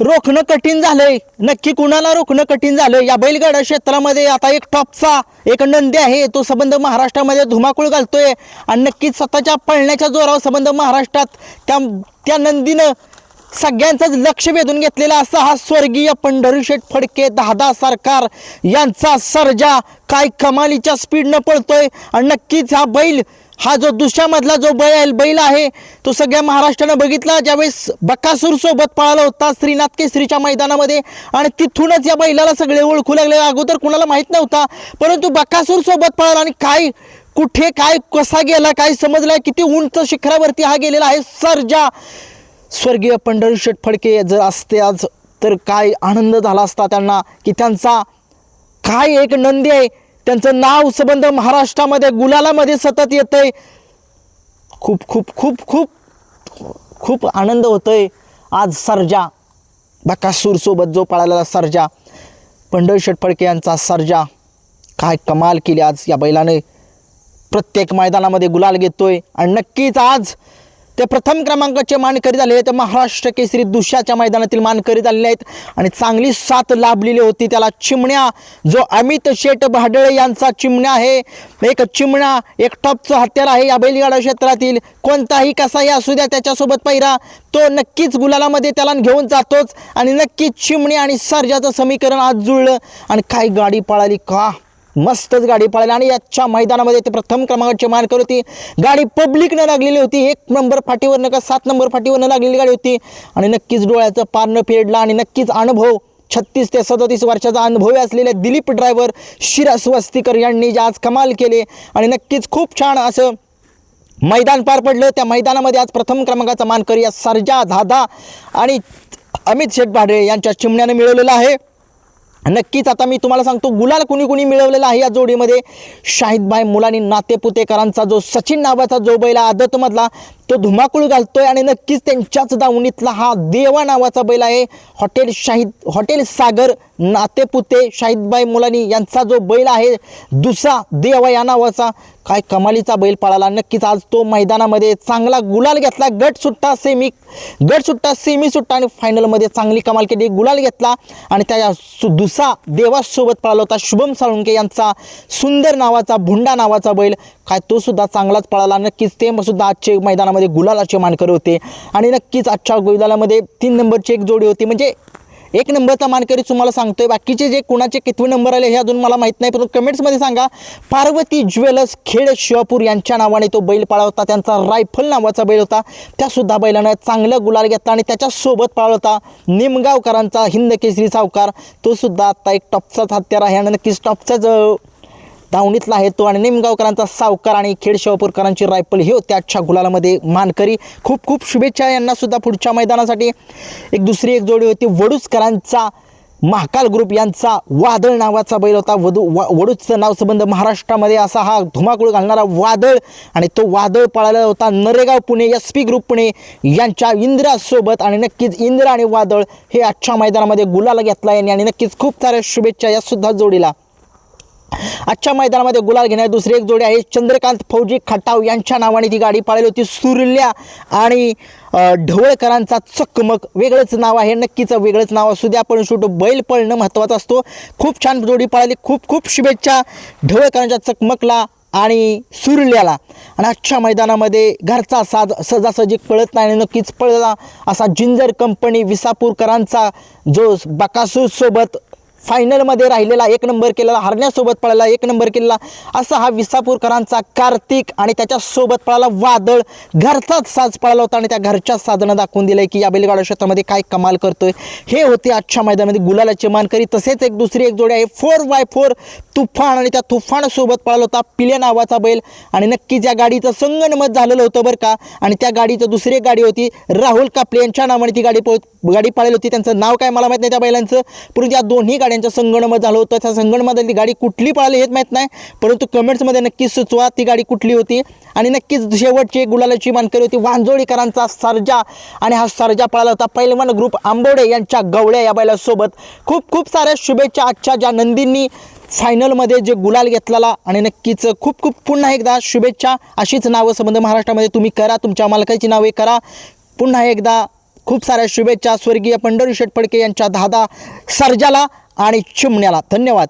रोखणं कठीण झालंय. नक्की कुणाला रोखणं कठीण झालं या बैलगाडा क्षेत्रामध्ये आता एक टॉपचा एक नंदी आहे. तो संबंध महाराष्ट्रामध्ये धुमाकूळ घालतोय. आणि नक्कीच स्वतःच्या पळण्याच्या जोरावर संबंध महाराष्ट्रात त्या त्या नंदीनं सगळ्यांचंच लक्ष वेधून घेतलेला असा हा स्वर्गीय पंढरीशेठ फडके दादा सरकार यांचा सर्जा काय कमालीच्या स्पीडनं पळतोय. आणि नक्कीच हा बैल हा जो दुसऱ्यामधला जो बैल बैल आहे तो सगळ्या महाराष्ट्रानं बघितला. ज्यावेळेस बकासूर सोबत पळाला होता श्रीनाथ केसरीच्या मैदानामध्ये आणि तिथूनच या बैलाला सगळे ओळखू लागले. अगोदर कुणाला माहीत नव्हता परंतु बकासूर सोबत पळाला आणि काय कुठे काय कसा गेला काय समजला किती उंच शिखरावरती हा गेलेला आहे सर्जा. स्वर्गीय पंढरीशेठ फडके जर असते आज तर काय आनंद झाला असता त्यांना की त्यांचा काय एक नंदी आहे त्यांचं नाव संबंध महाराष्ट्रामध्ये गुलालामध्ये सतत येतंय. खूप खूप खूप खूप खूप आनंद होतोय. आज सर्जा बकासूरसोबत जो पळालेला सर्जा पंढरीशेठ फडके यांचा सर्जा काय कमाल केली आज या बैलाने. प्रत्येक मैदानामध्ये गुलाल घेतोय. आणि नक्कीच आज ते प्रथम क्रमांकाचे मानकरी झालेले ते महाराष्ट्र केसरी दुसऱ्याच्या मैदानातील मानकरी झालेले आहेत. आणि चांगली साथ लाभलेली होती. त्याला चिमण्या जो अमित शेठ भाडळे यांचा चिमण्या आहे. एक चिमणा एक टॉपचं हत्यार आहे या बैलगाडा क्षेत्रातील. कोणताही कसाही असू द्या त्याच्यासोबत पहिरा. तो नक्कीच गुलालामध्ये त्याला घेऊन जातोच. आणि नक्कीच चिमणी आणि सर्जाचं समीकरण आज जुळलं. आणि काय गाडी पळाली का? मस्तच गाडी पळाली आणि याच्या मैदानामध्ये ते प्रथम क्रमांकाची मानकर होती. गाडी पब्लिकनं लागलेली होती. एक नंबर फाटीवरनं का सात नंबर फाटीवरनं लागलेली गाडी होती. आणि नक्कीच डोळ्याचं पारणं फेडलं आणि नक्कीच अनुभव छत्तीस ते सदतीस वर्षाचा अनुभवी असलेले दिलीप ड्रायव्हर शिरास वस्तीकर यांनी जे आज कमाल केले. आणि नक्कीच खूप छान असं मैदान पार पडलं. त्या मैदानामध्ये आज प्रथम क्रमांकाचा मानकरी या सरजा धादा आणि अमित शेठ भाडे यांच्या चिमण्यानं मिळवलेला आहे. नक्कीच आता मी तुम्हाला सांगतो गुलाल कुणी कुणी मिळवलेला आहे या जोडीमध्ये. शाहिदभाई मुलानी नातेपुतेकरांचा जो सचिन नावाचा जो बैला आदतमधला तो धुमाकूळ घालतोय आणि नक्कीच त्यांच्याच दावणीतला हा देवा नावाचा बैल आहे. हॉटेल शाहिद हॉटेल सागर नातेपुते शाहिदबाई मुलानी यांचा जो बैल आहे दुसरा देवा या नावाचा. काय कमालीचा बैल पळाला. नक्कीच आज तो मैदानामध्ये चांगला गुलाल घेतला. गट सुट्टा सेमी गट सुट्टा सेमी सुट्टा आणि फायनलमध्ये चांगली कमाल केली. गुलाल घेतला आणि त्या सु- दुसरा देवासोबत पळाला होता शुभम साळुंके यांचा सुंदर नावाचा भुंडा नावाचा बैल. काय तो सुद्धा चांगलाच पळाला. नक्कीच ते सुद्धा आजचे मैदानामध्ये गुलालाचे मानकरी होते. आणि नक्कीच आजच्या गुलालामध्ये तीन नंबरची एक जोडी होती. म्हणजे एक नंबरचा मानकरी तुम्हाला सांगतोय. बाकीचे जे कोणाचे कितवे नंबर आले हे अजून मला माहीत नाही. परंतु कमेंट्समध्ये सांगा. पार्वती ज्वेलर्स खेड शिवापूर यांच्या नावाने तो बैल पाळा होता. त्यांचा रायफल नावाचा बैल होता. त्यासुद्धा बैलानं चांगलं गुलाल घेतला आणि त्याच्यासोबत पाळा होता निमगावकरांचा हिंद केसरी सावकार. तो सुद्धा एक टॉपचाच हत्यार आहे. आणि नक्कीच टॉपचाच धावणीतला आहे तो आणि निमगावकरांचा सावकार आणि खेड शिवापूरकरांची रायफल हे होते. आजच्या गुलालामध्ये मानकरी. खूप खूप शुभेच्छा यांना सुद्धा पुढच्या मैदानासाठी. एक दुसरी एक जोडी होती. वडूचकरांचा महाकाल ग्रुप यांचा वादळ नावाचा बैल होता. वधू वा वडूचचं नाव संबंध महाराष्ट्रामध्ये असा हा धुमाकूळ घालणारा वादळ आणि तो वादळ पळाला होता. Naregaon Pune S P group Pune यांच्या इंद्रासोबत आणि नक्कीच इंद्र आणि वादळ हे आजच्या मैदानामध्ये गुलाला घेतला यांनी. आणि नक्कीच खूप साऱ्या शुभेच्छा यासुद्धा जोडीला. आजच्या मैदानामध्ये गुलाल घेणारी दुसरी एक जोडी आहे. चंद्रकांत फौजी खटाव यांच्या नावाने ती गाडी पाळली होती. सुरल्या आणि ढवळकरांचा चकमक. वेगळंच नाव आहे. नक्कीच वेगळंच नाव असू द्या पण शेवटी बैल पळणं महत्त्वाचं असतो. खूप छान जोडी पाळली. खूप खूप शुभेच्छा ढवळकरांच्या चकमकला आणि सुरल्याला. आणि आजच्या मैदानामध्ये घरचा साज सजासजी पळत नाही आणि नक्कीच पळला असा जिंजर कंपनी विसापूरकरांचा जो बकासूरसोबत फायनलमध्ये राहिलेला एक नंबर केलेला हरण्यासोबत पळाला एक नंबर केलेला असा हा विसापूरकरांचा कार्तिक आणि त्याच्यासोबत पळाला वादळ. घरचाच साज पळाला होता आणि त्या घरच्याच साधनं दाखवून दिलंय की या बैलगाडा क्षेत्रामध्ये काय कमाल करतोय. हे होते आजच्या मैदानामध्ये गुलालाचे मानकरी. तसेच एक दुसरी एक जोडी आहे. फोर बाय फोर तुफान आणि त्या तुफानसोबत पळाला होता पिले नावाचा बैल. आणि नक्की ज्या गाडीचं संगणमत झालेलं होतं बरं का. आणि त्या गाडीचं दुसरी एक गाडी होती राहुल कापले यांच्या नावाने ती गाडी पळ गाडी पळाली होती. त्यांचं नाव काय मला माहीत नाही त्या बैलांचं. परंतु या दोन्ही गाड्यांच्या संगणमत झालं होतं. त्या संगणमधली गाडी कुठली पळाली हेच माहीत नाही. परंतु कमेंट्समध्ये नक्कीच सुचवा ती गाडी कुठली होती. आणि नक्कीच शेवटची गुलालाची मानकरी होती वांजोळीकरांचा सर्जा. आणि हा सर्जा पळाला होता पैलवान ग्रुप आंबोडे यांच्या गवळ्या या बैलासोबत. खूप खूप साऱ्या शुभेच्छा आजच्या ज्या नंदींनी फायनलमध्ये जे गुलाल घेतलेला. आणि नक्कीच खूप खूप पुन्हा एकदा शुभेच्छा. अशीच नावं संबंध महाराष्ट्रामध्ये तुम्ही करा. तुमच्या मालकाची नावे करा. पुन्हा एकदा खूप साऱ्या शुभेच्छा स्वर्गीय पंढरी शेठ फडके यांच्या दादा सर्जाला. आणि चिमण्याला धन्यवाद.